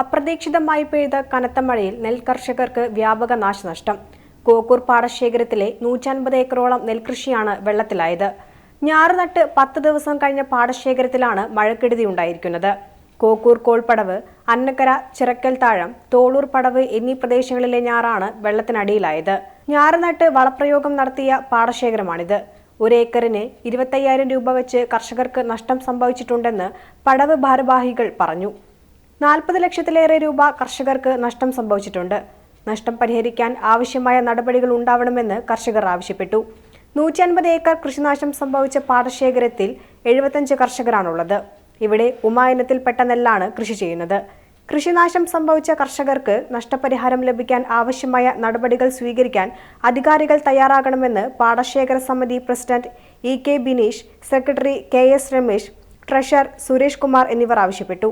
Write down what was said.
അപ്രതീക്ഷിതമായി പെയ്ത കനത്ത മഴയിൽ നെൽ കർഷകർക്ക് വ്യാപക നാശനഷ്ടം. കോക്കൂർ പാടശേഖരത്തിലെ നൂറ്റൻപത് ഏക്കറോളം നെൽകൃഷിയാണ് വെള്ളത്തിലായത്. ഞാറുനട്ട് പത്ത് ദിവസം കഴിഞ്ഞ പാടശേഖരത്തിലാണ് മഴക്കെടുതി ഉണ്ടായിരിക്കുന്നത്. കോക്കൂർ കോൾപ്പടവ് അന്നക്കര ചിറക്കൽ താഴം തോളൂർ പടവ് എന്നീ പ്രദേശങ്ങളിലെ ഞാറാണ് വെള്ളത്തിനടിയിലായത്. ഞാറുനട്ട് വളപ്രയോഗം നടത്തിയ പാടശേഖരമാണിത്. ഒരു ഏക്കറിന് ഇരുപത്തയ്യായിരം രൂപ വെച്ച് കർഷകർക്ക് നഷ്ടം സംഭവിച്ചിട്ടുണ്ടെന്ന് പടവ് ഭാരവാഹികൾ പറഞ്ഞു. നാൽപ്പത് ലക്ഷത്തിലേറെ രൂപ കർഷകർക്ക് നഷ്ടം സംഭവിച്ചിട്ടുണ്ട്. നഷ്ടം പരിഹരിക്കാൻ ആവശ്യമായ നടപടികൾ ഉണ്ടാവണമെന്ന് കർഷകർ ആവശ്യപ്പെട്ടു. നൂറ്റി അൻപത് ഏക്കർ കൃഷിനാശം സംഭവിച്ച പാടശേഖരത്തിൽ എഴുപത്തഞ്ച് കർഷകരാണുള്ളത്. ഇവിടെ ഉമായനത്തിൽ പെട്ട നെല്ലാണ് കൃഷി ചെയ്യുന്നത്. കൃഷിനാശം സംഭവിച്ച കർഷകർക്ക് നഷ്ടപരിഹാരം ലഭിക്കാൻ ആവശ്യമായ നടപടികൾ സ്വീകരിക്കാൻ അധികാരികൾ തയ്യാറാകണമെന്ന് പാടശേഖര സമിതി president E K Bineesh secretary K S Ramesh treasurer Suresh Kumar എന്നിവർ ആവശ്യപ്പെട്ടു.